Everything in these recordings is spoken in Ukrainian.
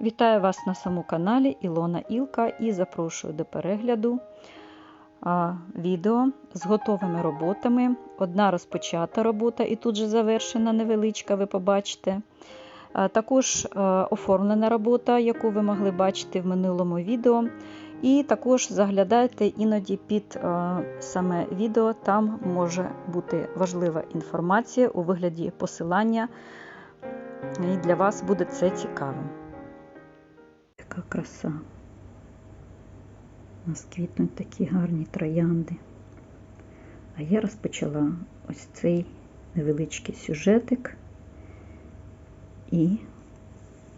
Вітаю вас на самому каналі Ілона Ілка і запрошую до перегляду відео з готовими роботами. Одна розпочата робота і тут же завершена невеличка, ви побачите. Також оформлена робота, яку ви могли бачити в минулому відео. І також заглядайте іноді під саме відео, там може бути важлива інформація у вигляді посилання, і для вас буде це цікавим. Яка краса. У нас квітнуть такі гарні троянди. А я розпочала ось цей невеличкий сюжетик і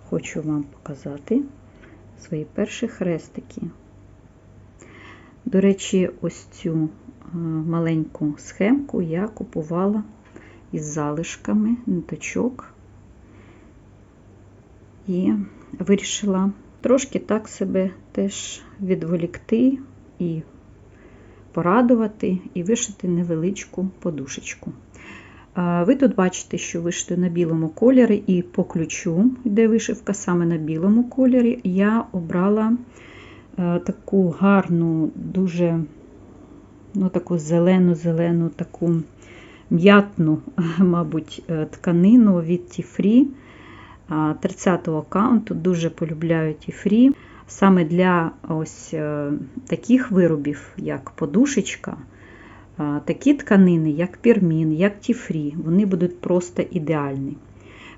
хочу вам показати свої перші хрестики. До речі, ось цю маленьку схемку я купувала із залишками ниточок і вирішила трошки так себе теж відволікти і порадувати, і вишити невеличку подушечку. Ви тут бачите, що вишито на білому кольорі, і по ключу, де вишивка саме на білому кольорі, я обрала таку гарну, дуже ну, таку зелену-зелену, таку м'ятну, мабуть, тканину від Тіфрі. 30-го аккаунту дуже полюбляю Тіфрі. Саме для ось таких виробів, як подушечка, такі тканини, як пірмін, як тіфрі, вони будуть просто ідеальні.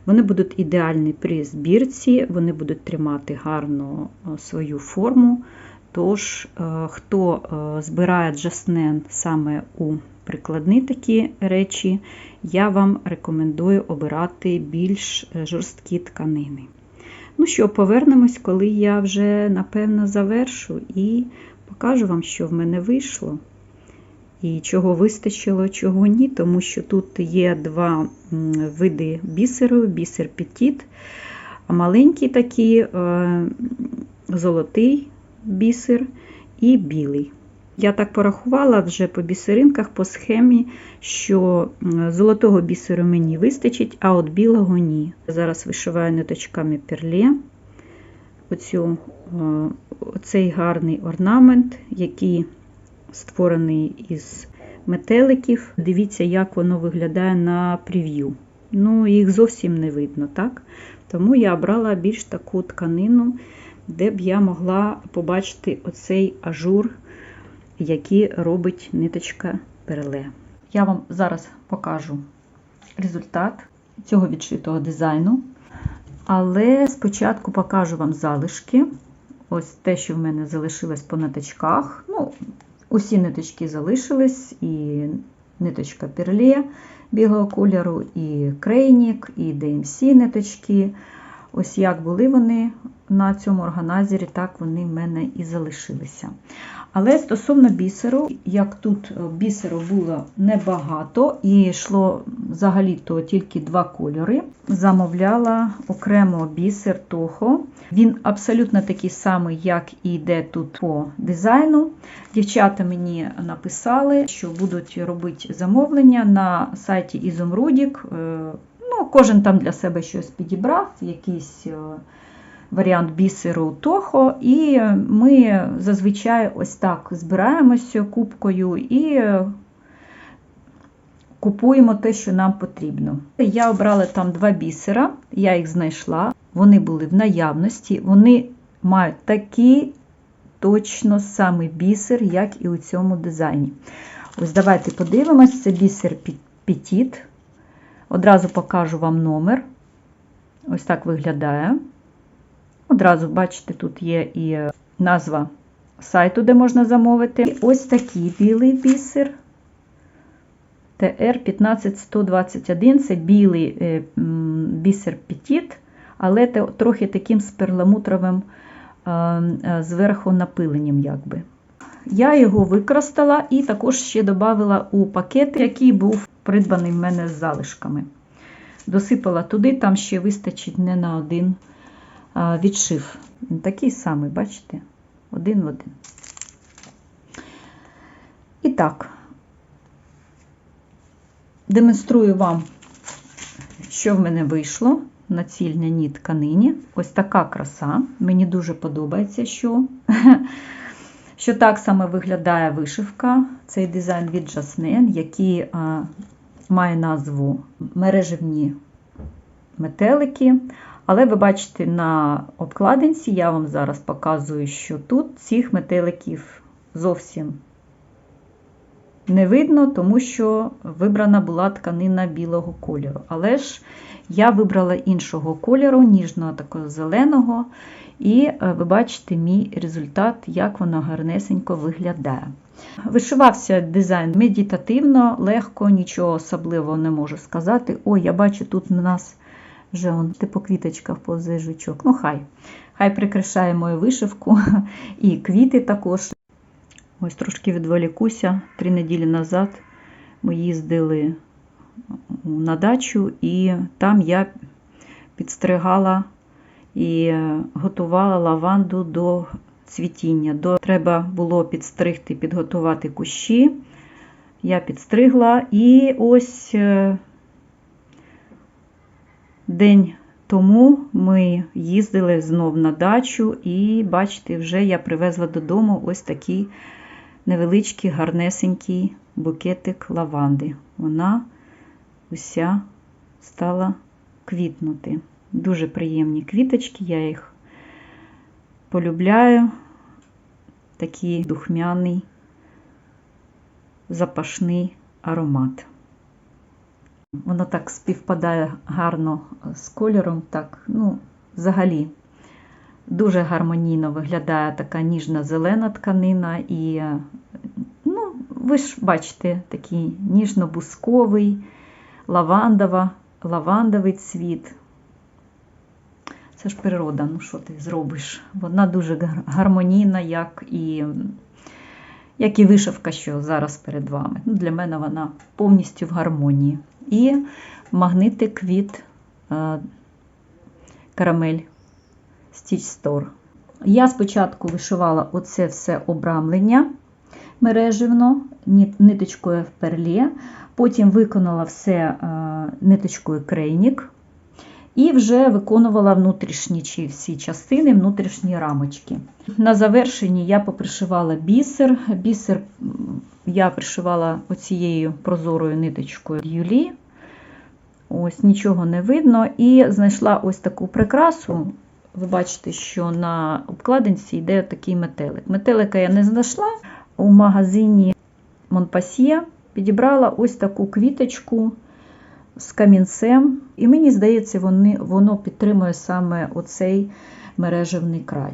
Вони будуть ідеальні при збірці, вони будуть тримати гарно свою форму. Тож, хто збирає джаснен саме у прикладні такі речі, я вам рекомендую обирати більш жорсткі тканини. Ну що, повернемось, коли я вже, напевно, завершу і покажу вам, що в мене вийшло. І чого вистачило, чого ні, тому що тут є два види бісеру, бісер петіт, маленький такий золотий бісер і білий. Я так порахувала вже по бісеринках, по схемі, що золотого бісеру мені вистачить, а от білого ні. Зараз вишиваю ниточками перле оцю, оцей гарний орнамент, який створений із метеликів. Дивіться, як воно виглядає на прев'ю. Ну, їх зовсім не видно, так? Тому я обрала більш таку тканину, де б я могла побачити оцей ажур які робить ниточка перле. Я вам зараз покажу результат цього відшитого дизайну. Але спочатку покажу вам залишки. Ось те, що в мене залишилось по ниточках. Ну, Усі ниточки залишились, і ниточка перле білого кольору, і крейнік, і DMC ниточки. Ось як були вони на цьому органайзері, так вони в мене і залишилися. Але стосовно бісеру, як тут бісеру було небагато, і йшло взагалі-то тільки два кольори, замовляла окремо бісер Toho. Він абсолютно такий самий, як і йде тут по дизайну. Дівчата мені написали, що будуть робити замовлення на сайті Ізумрудік. Ну, Кожен там для себе щось підібрав, якийсь варіант бісеру Тохо, і ми зазвичай ось так збираємося кубкою і купуємо те, що нам потрібно. Я обрала там два бісера, я їх знайшла, вони були в наявності, вони мають такий точно самий бісер, як і у цьому дизайні. Ось давайте подивимось, це бісер Petit. Одразу покажу вам номер. Ось так виглядає. Одразу, бачите, тут є і назва сайту, де можна замовити. І ось такий білий бісер. TR15121 це білий бісер Petit, але трохи таким з перламутровим зверху напиленням. якби. Я його використала і також ще додала у пакет, який був придбаний в мене з залишками. Досипала туди, там ще вистачить не на один відшив. Такий самий, бачите? Один в один. І так, демонструю вам, що в мене вийшло. на цільняній тканині. Ось така краса. Мені дуже подобається, що, що так саме виглядає вишивка. Цей дизайн від Jasnen, який а, має назву мережевні метелики. Але ви бачите на обкладинці, я вам зараз показую, що тут цих метеликів зовсім не видно, тому що вибрана була тканина білого кольору. Але ж я вибрала іншого кольору, ніжного такого зеленого. І е, ви бачите мій результат, як воно гарнесенько виглядає. Вишивався дизайн медитативно, легко, нічого особливого не можу сказати. Ой, я бачу, тут у нас вже он, типу квіточках повзе жучок. Ну, хай. Хай прикрашає мою вишивку. І квіти також. Ось трошки відволікуся. Три неділі назад ми їздили на дачу, і там я підстригала і готувала лаванду до цвітіння. До... Треба було підстригти, підготувати кущі. Я підстригла і ось е, день тому ми їздили знов на дачу, і бачите, вже я привезла додому ось такий невеличкий, гарнесенький букетик лаванди. Вона уся стала квітнути. Дуже приємні квіточки, я їх полюбляю. Такий духмяний, запашний аромат. Воно так співпадає гарно з кольором, так, ну, взагалі, дуже гармонійно виглядає така ніжна зелена тканина, і, ну, ви ж бачите, такий ніжно-бусковий, лавандова, лавандовий цвіт. Це ж природа, ну що ти зробиш? Вона дуже гармонійна, як і як і вишивка, що зараз перед вами. Ну, Для мене вона повністю в гармонії. І магнитик від е, карамель Stitch Store. Я спочатку вишивала оце все обрамлення мереживно, ниточкою в перлі, потім виконала все е, ниточкою крейнік. І вже виконувала внутрішні чи всі частини, внутрішні рамочки. На завершенні я попришивала бісер. Бісер я пришивала оцією прозорою ниточкою Юлі. Ось нічого не видно. І знайшла ось таку прикрасу. Ви бачите, що на обкладинці йде такий метелик. Метелика я не знайшла у магазині Монпасьє. Підібрала ось таку квіточку з камінцем, і мені здається, вони, воно підтримує саме оцей мережевний край.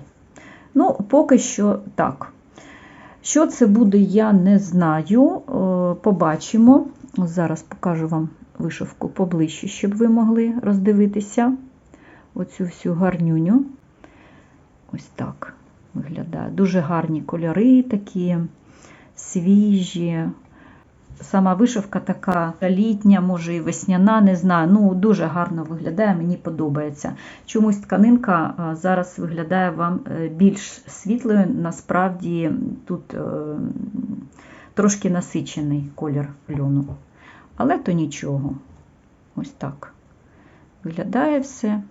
Ну, поки що так. Що це буде, я не знаю. Побачимо. Зараз покажу вам вишивку поближче, щоб ви могли роздивитися оцю всю гарнюню. Ось так виглядає. Дуже гарні кольори такі свіжі. Сама вишивка така літня, може і весняна, не знаю. Ну, дуже гарно виглядає, мені подобається. Чомусь тканинка зараз виглядає вам більш світлою, насправді тут трошки насичений колір льону. Але то нічого. Ось так виглядає все.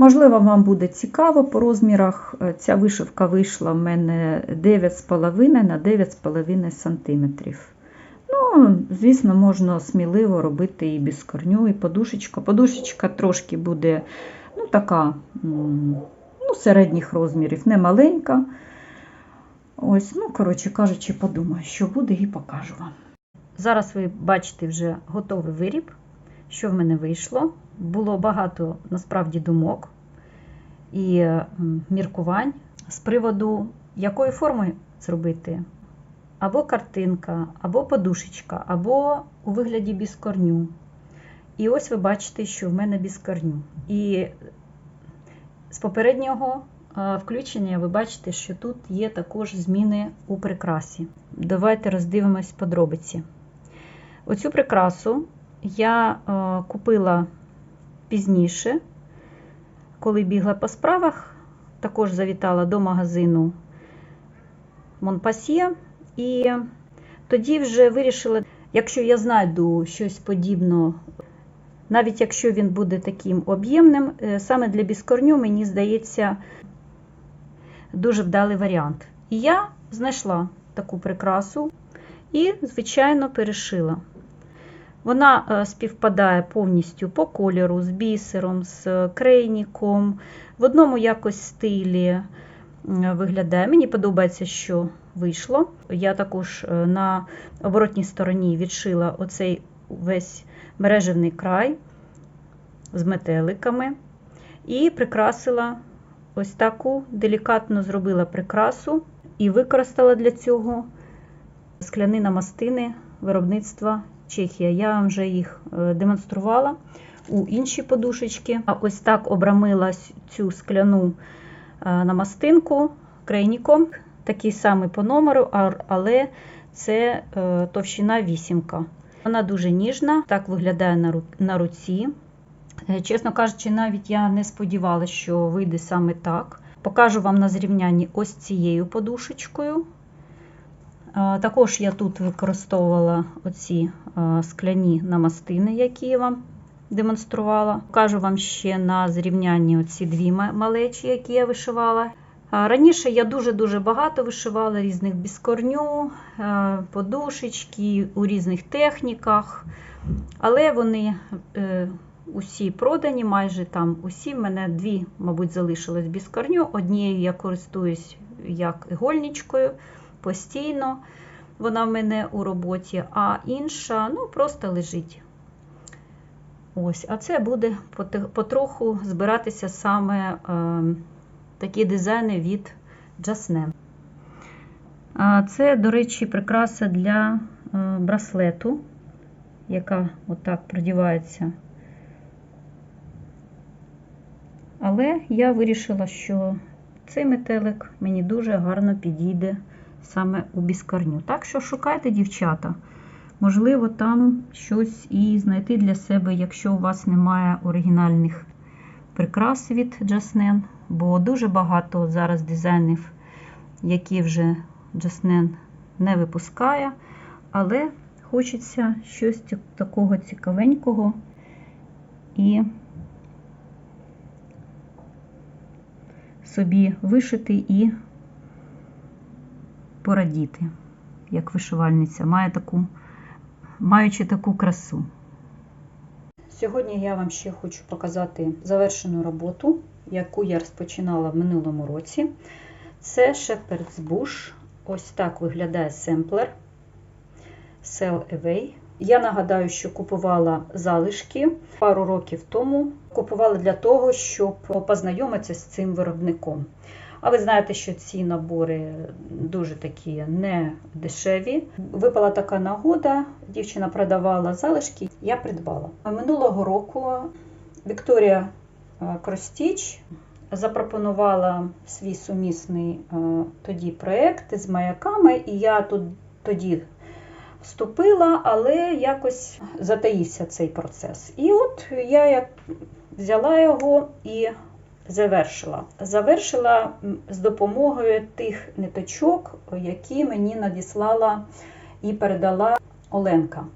Можливо, вам буде цікаво по розмірах. Ця вишивка вийшла в мене 9,5 на 9,5 см. Ну, звісно, можна сміливо робити і без корню, і подушечка. Подушечка трошки буде ну, така, ну, середніх розмірів, не маленька. Ось, ну, коротше кажучи, подумаю, що буде, і покажу вам. Зараз ви бачите вже готовий виріб, що в мене вийшло. Було багато насправді думок і міркувань з приводу, якої форми зробити. Або картинка, або подушечка, або у вигляді без корню. І ось ви бачите, що в мене без корню. І з попереднього включення ви бачите, що тут є також зміни у прикрасі. Давайте роздивимось подробиці. Оцю прикрасу я купила пізніше, коли бігла по справах, також завітала до магазину Монпасьє. І тоді вже вирішила, якщо я знайду щось подібне Навіть якщо він буде таким об'ємним, е, саме для біскорню, мені здається, дуже вдалий варіант. І я знайшла таку прикрасу і, звичайно, перешила. Вона е, співпадає повністю по кольору, з бісером, з крейніком. В одному якось стилі виглядає. Мені подобається, що вийшло. Я також е, на оборотній стороні відшила оцей весь мережевний край з метеликами і прикрасила ось таку делікатно зробила прикрасу і використала для цього скляні намастини виробництва Чехія. Я вам вже їх е, демонструвала у інші подушечки. А ось так обрамила цю скляну е, намастинку крейніком, такий самий по номеру, але це е, товщина вісімка. Вона дуже ніжна, так виглядає на руці. Чесно кажучи, навіть я не сподівалася, що вийде саме так. Покажу вам на зрівнянні ось цією подушечкою. Також я тут використовувала оці скляні намастини, які я вам демонструвала. Покажу вам ще на зрівнянні оці дві малечі, які я вишивала. Раніше я дуже-дуже багато вишивала різних біскорню, подушечки у різних техніках, але вони е, усі продані, майже там усі. В мене дві, мабуть, залишились біскорню. Однією я користуюсь як ігольничкою постійно, вона в мене у роботі, а інша ну, просто лежить. Ось, А це буде потроху збиратися саме е, такі дизайни від Jasnem. Це, до речі, прикраса для е, браслету, яка отак продівається. Але я вирішила, що цей метелик мені дуже гарно підійде саме у біскарню. Так що шукайте, дівчата. Можливо, там щось і знайти для себе, якщо у вас немає оригінальних прикрас від Джаснен, бо дуже багато зараз дизайнів, які вже Джаснен не випускає, але хочеться щось такого цікавенького і собі вишити і порадіти, як вишивальниця, має таку, маючи таку красу. Сьогодні я вам ще хочу показати завершену роботу, яку я розпочинала в минулому році. Це Bush. Ось так виглядає семплер Sell Away. Я нагадаю, що купувала залишки пару років тому. Купувала для того, щоб познайомитися з цим виробником. А ви знаєте, що ці набори дуже такі не дешеві. Випала така нагода, дівчина продавала залишки, я придбала. Минулого року Вікторія е, Кростіч запропонувала свій сумісний е, тоді проєкт з маяками, і я тут тоді вступила, але якось затаївся цей процес. І от я взяла його і завершила. Завершила з допомогою тих ниточок, які мені надіслала і передала Оленка.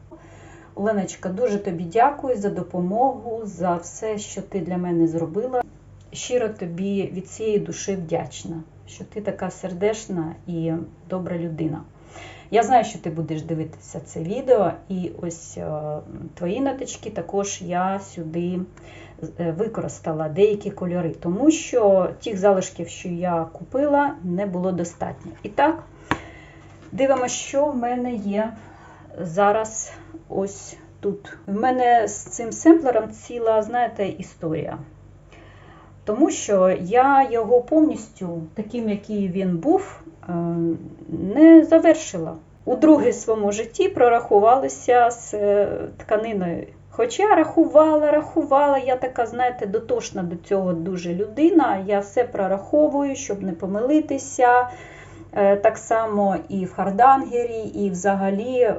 Оленочка, дуже тобі дякую за допомогу, за все, що ти для мене зробила. Щиро тобі від цієї душі вдячна, що ти така сердешна і добра людина. Я знаю, що ти будеш дивитися це відео, і ось е, твої ниточки також я сюди використала деякі кольори, тому що тих залишків, що я купила, не було достатньо. І так, дивимося, що в мене є зараз ось тут. В мене з цим семплером ціла, знаєте, історія. Тому що я його повністю, таким, який він був, е, не завершила. У друге своєму житті прорахувалися з е, тканиною. Хоча рахувала, рахувала, я така, знаєте, дотошна до цього дуже людина. Я все прораховую, щоб не помилитися. Е, так само і в хардангері, і взагалі е,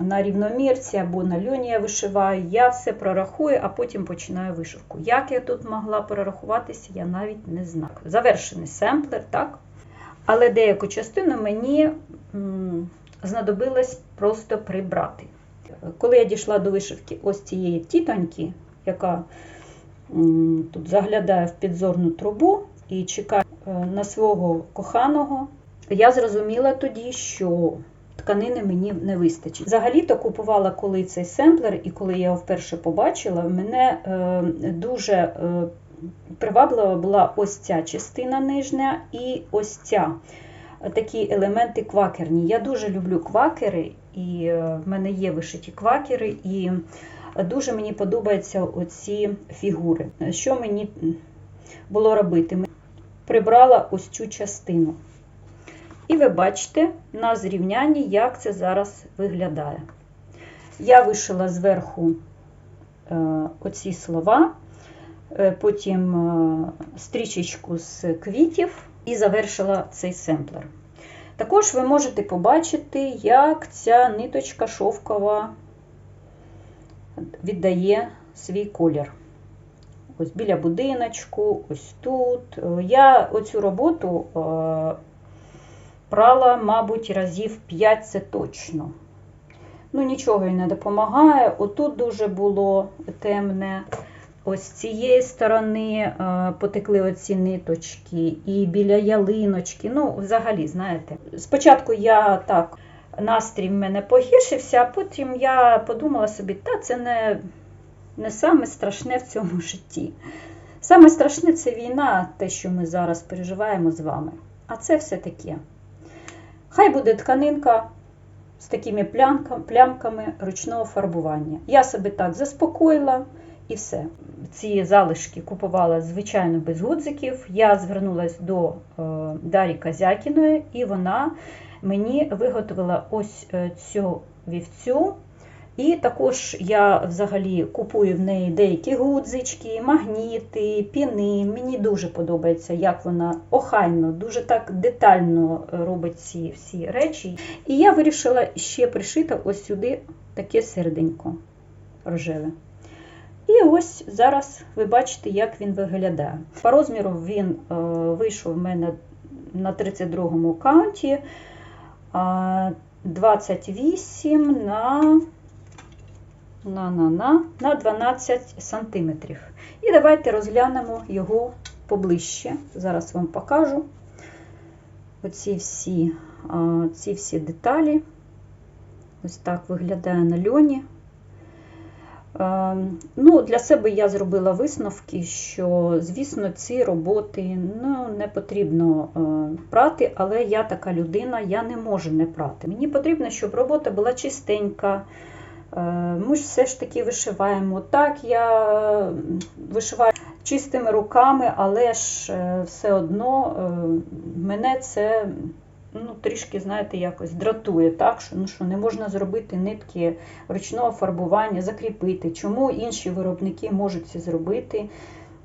на рівномірці або на льоні я вишиваю. Я все прорахую, а потім починаю вишивку. Як я тут могла прорахуватися, я навіть не знаю. Завершений семплер, так? Але деяку частину мені знадобилось просто прибрати. Коли я дійшла до вишивки ось цієї тітоньки, яка тут заглядає в підзорну трубу і чекає е, на свого коханого, я зрозуміла тоді, що тканини мені не вистачить. Взагалі-то купувала коли цей семплер, і коли я його вперше побачила, мене е, дуже е, приваблива була ось ця частина нижня і ось ця. Такі елементи квакерні. Я дуже люблю квакери, і е, в мене є вишиті квакери, і дуже мені подобаються оці фігури. Що мені було робити? Прибрала ось цю частину. І ви бачите на зрівнянні, як це зараз виглядає. Я вишила зверху е, оці слова, е, потім стрічечку з квітів і завершила цей семплер. Також ви можете побачити, як ця ниточка шовкова віддає свій колір. Ось біля будиночку, ось тут. Я оцю роботу е, прала, мабуть, разів 5 це точно. Ну, нічого їй не допомагає. Отут дуже було темне. Ось цієї сторони е, потекли оці ниточки, і біля ялиночки. Ну, взагалі, знаєте, спочатку я так, настрій в мене погіршився, а потім я подумала собі, та це не, не саме страшне в цьому житті. Саме страшне це війна, те, що ми зараз переживаємо з вами. А це все таке. Хай буде тканинка з такими плямками ручного фарбування. Я себе так заспокоїла і все. Ці залишки купувала, звичайно, без гудзиків. Я звернулася до е, Дарі Казякіної, і вона мені виготовила ось е, цю вівцю. І також я взагалі купую в неї деякі гудзички, магніти, піни. Мені дуже подобається, як вона охайно, дуже так детально робить ці всі речі. І я вирішила ще пришити ось сюди таке серденько рожеве. І ось зараз ви бачите, як він виглядає. По розміру він е, вийшов в мене на 32-му каунті. 28 на на, на, на, на 12 сантиметрів. І давайте розглянемо його поближче. Зараз вам покажу оці всі, ці всі деталі. Ось так виглядає на льоні. Ну, Для себе я зробила висновки, що, звісно, ці роботи ну, не потрібно прати, але я така людина, я не можу не прати. Мені потрібно, щоб робота була чистенька. Ми ж все ж таки вишиваємо. Так, я вишиваю чистими руками, але ж все одно мене це ну, трішки, знаєте, якось дратує, так, що, ну, що не можна зробити нитки ручного фарбування, закріпити. Чому інші виробники можуть це зробити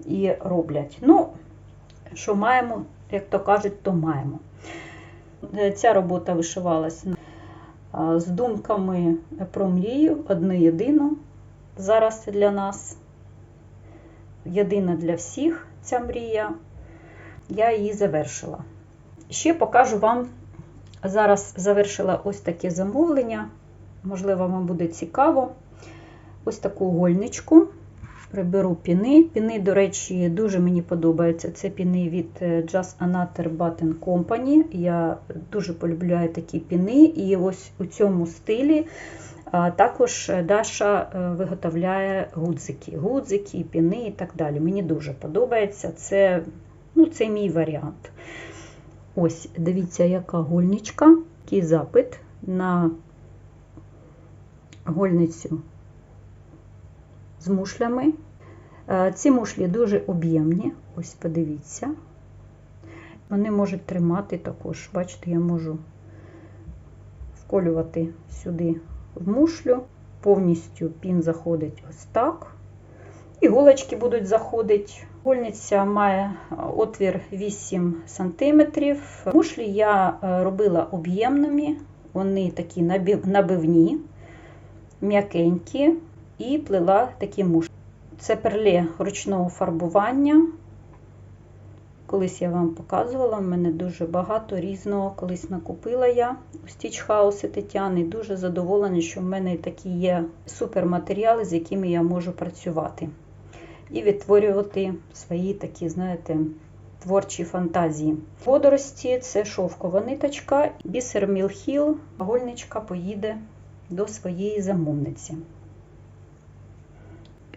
і роблять? Ну, що маємо, як то кажуть, то маємо. Ця робота вишивалася з думками про мрію, одну єдину зараз для нас. Єдина для всіх ця мрія. Я її завершила. Ще покажу вам, зараз завершила ось таке замовлення, можливо, вам буде цікаво. Ось таку гольничку. Приберу піни. Піни, до речі, дуже мені подобаються. Це піни від Just Another Button Company. Я дуже полюбляю такі піни. І ось у цьому стилі також Даша виготовляє гудзики, гудзики, піни і так далі. Мені дуже подобається. Це, ну, це мій варіант. Ось, дивіться, яка гольничка, який запит на гольницю з мушлями. Ці мушлі дуже об'ємні, ось подивіться. Вони можуть тримати також, бачите, я можу вколювати сюди в мушлю, повністю пін заходить ось так. Іголочки будуть заходити. Гольниця має отвір 8 см. Мушлі я робила об'ємними, вони такі набивні, м'якенькі, і плела такі мушлі. Це перле ручного фарбування. Колись я вам показувала, в мене дуже багато різного колись накупила я у House Тетяни. Дуже задоволена, що в мене такі є суперматеріали, з якими я можу працювати. І відтворювати свої такі, знаєте, творчі фантазії. Водорості це шовкова ниточка, бісер Мілхіл, гольничка поїде до своєї замовниці.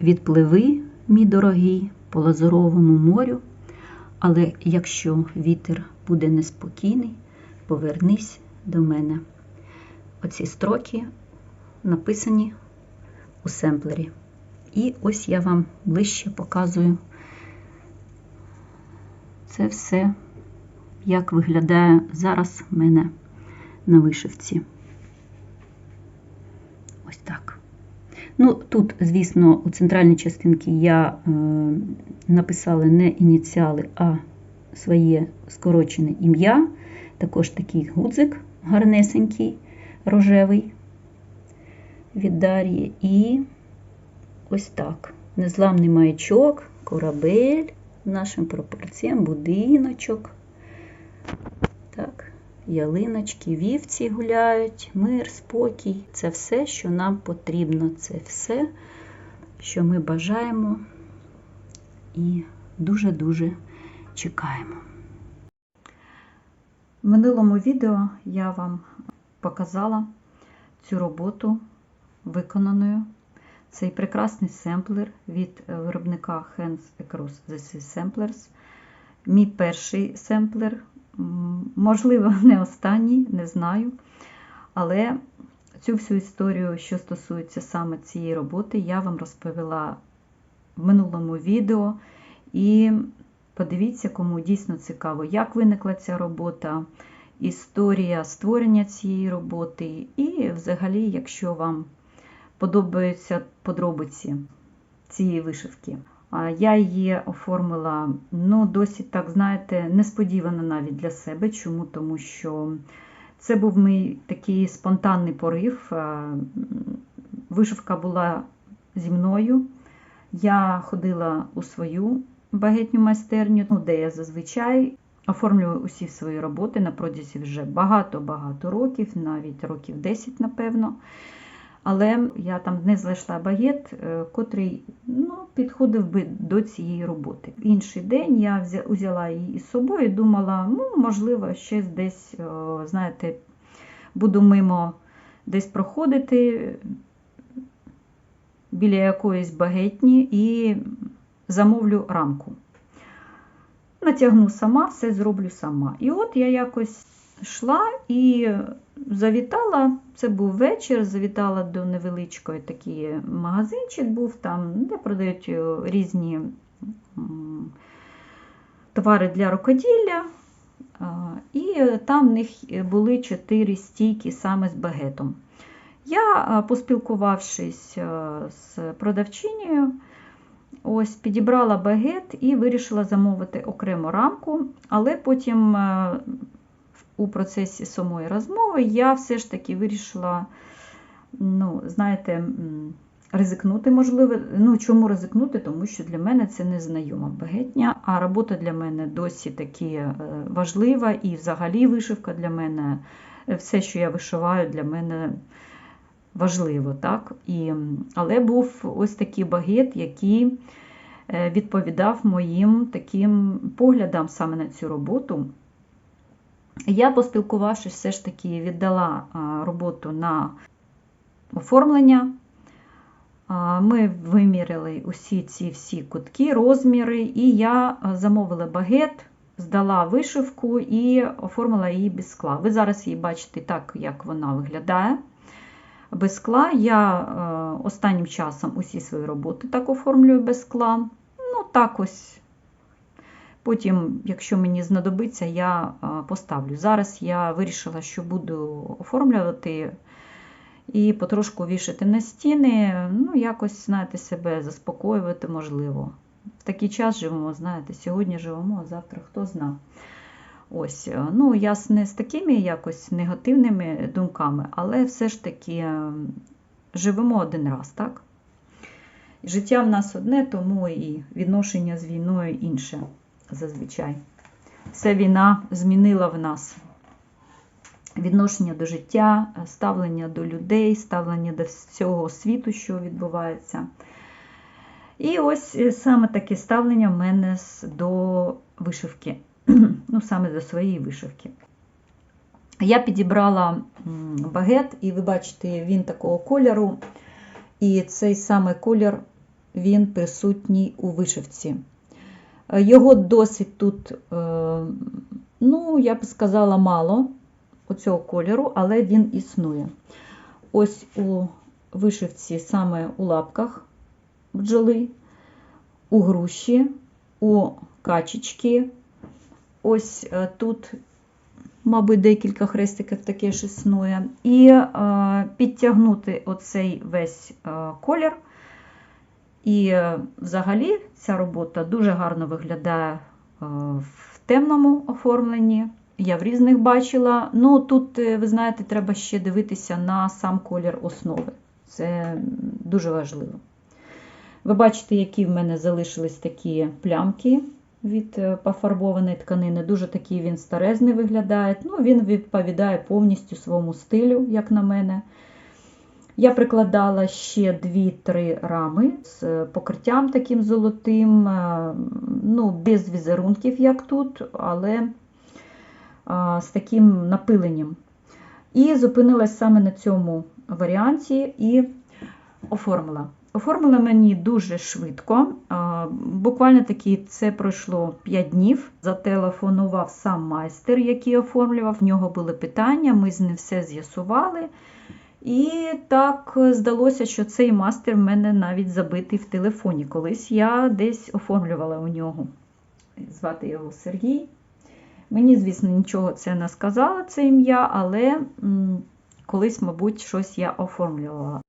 Відпливи, мій дорогий, по лазуровому морю, але якщо вітер буде неспокійний, повернись до мене. Оці строки написані у семплері. І ось я вам ближче показую це все, як виглядає зараз в мене на вишивці. Ось так. Ну, Тут, звісно, у центральній частинці я е, написала не ініціали, а своє скорочене ім'я. Також такий гудзик гарнесенький, рожевий від Дар'ї. І ось так. Незламний маячок, корабель нашим пропорціям, будиночок. Так, ялиночки, вівці гуляють, мир, спокій. Це все, що нам потрібно. Це все, що ми бажаємо і дуже-дуже чекаємо. В минулому відео я вам показала цю роботу виконаною. Цей прекрасний семплер від виробника Hands Across the Sea Samplers. Мій перший семплер, можливо, не останній, не знаю. Але цю всю історію, що стосується саме цієї роботи, я вам розповіла в минулому відео. І подивіться, кому дійсно цікаво, як виникла ця робота, історія створення цієї роботи. І, взагалі, якщо вам подобаються подробиці цієї вишивки. Я її оформила ну, досить, так, знаєте, несподівано навіть для себе. Чому? Тому що це був мій такий спонтанний порив. Вишивка була зі мною. Я ходила у свою багетню майстерню, ну, де я зазвичай оформлюю усі свої роботи на протязі вже багато-багато років, навіть років 10, напевно. Але я там не знайшла багет, е, котрий ну, підходив би до цієї роботи. Інший день я взяла її із собою і думала, ну, можливо, ще десь, знаєте, буду мимо десь проходити біля якоїсь багетні і замовлю рамку. Натягну сама, все зроблю сама. І от я якось йшла і завітала, це був вечір, завітала до невеличкої такий магазинчик був там, де продають е, різні товари для рукоділля. І там в них були чотири стійки саме з багетом. Я, поспілкувавшись з продавчинею, ось підібрала багет і вирішила замовити окрему рамку, але потім у процесі самої розмови я все ж таки вирішила, ну, знаєте, ризикнути, можливо. Ну, чому ризикнути? Тому що для мене це незнайома багетня, а робота для мене досі таки е, важлива, і взагалі вишивка для мене, все, що я вишиваю, для мене важливо. так? І, Але був ось такий багет, який е, відповідав моїм таким поглядам саме на цю роботу. Я, поспілкувавшись, все ж таки віддала роботу на оформлення. Ми виміряли усі ці всі кутки, розміри, і я замовила багет, здала вишивку і оформила її без скла. Ви зараз її бачите так, як вона виглядає. Без скла я останнім часом усі свої роботи так оформлюю без скла. Ну, так ось Потім, якщо мені знадобиться, я поставлю. Зараз я вирішила, що буду оформлювати і потрошку вішати на стіни, ну, якось, знаєте, себе заспокоювати можливо. В такий час живемо, знаєте, сьогодні живемо, а завтра хто зна. Ось, ну, я не з такими якось негативними думками, але все ж таки живемо один раз, так? Життя в нас одне, тому і відношення з війною інше зазвичай. Ця війна змінила в нас відношення до життя, ставлення до людей, ставлення до всього світу, що відбувається. І ось е, саме таке ставлення в мене до вишивки, ну саме до своєї вишивки. Я підібрала багет, і ви бачите, він такого кольору. І цей саме колір він присутній у вишивці. Його досить тут, е, ну, я б сказала, мало оцього кольору, але він існує. Ось у вишивці саме у лапках бджоли, у груші, у качечки. Ось е, тут, мабуть, декілька хрестиків таке ж існує. І е, підтягнути оцей весь колір. І е, взагалі ця робота дуже гарно виглядає е, в темному оформленні. Я в різних бачила. Ну, тут, е, ви знаєте, треба ще дивитися на сам колір основи. Це дуже важливо. Ви бачите, які в мене залишились такі плямки від пофарбованої тканини. Дуже такий він старезний виглядає. Ну, він відповідає повністю своєму стилю, як на мене. Я прикладала ще 2-3 рами з е, покриттям таким золотим, е, ну, без візерунків, як тут, але з таким напиленням. І зупинилась саме на цьому варіанті і оформила. Оформила мені дуже швидко. Буквально таки це пройшло 5 днів. Зателефонував сам майстер, який оформлював. В нього були питання, ми з ним все з'ясували. І так здалося, що цей мастер в мене навіть забитий в телефоні. Колись я десь оформлювала у нього. Звати його Сергій. Мені, звісно, нічого це не сказала, це ім'я, але колись, мабуть, щось я оформлювала.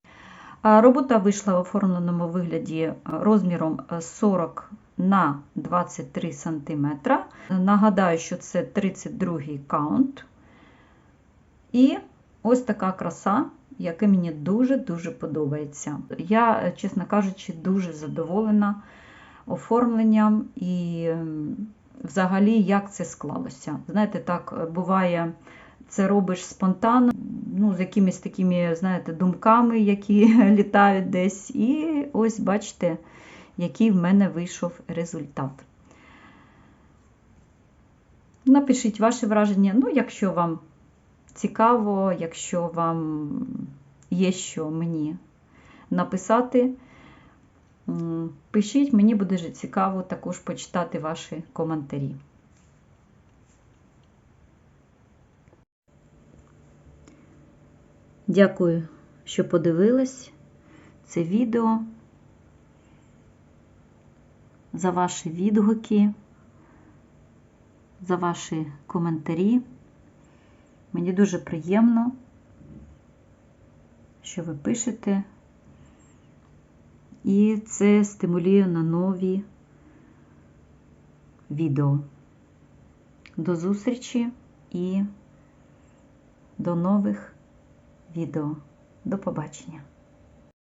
Робота вийшла в оформленому вигляді е, розміром е, 40 на 23 см. Нагадаю, що це 32 каунт. І ось така краса, яка мені дуже-дуже подобається. Я, чесно кажучи, дуже задоволена оформленням і взагалі як це склалося. Знаєте, так е, буває, це робиш спонтанно, ну, з якимись такими, знаєте, думками, які літають десь. І ось бачите, який в мене вийшов результат. Напишіть ваше враження, ну, якщо вам цікаво, якщо вам є що мені написати, пишіть, мені буде цікаво також почитати ваші коментарі. Дякую, що подивились це відео, за ваші відгуки, за ваші коментарі. Мені дуже приємно, що ви пишете, і це стимулює на нові відео. До зустрічі і до нових відео. До побачення!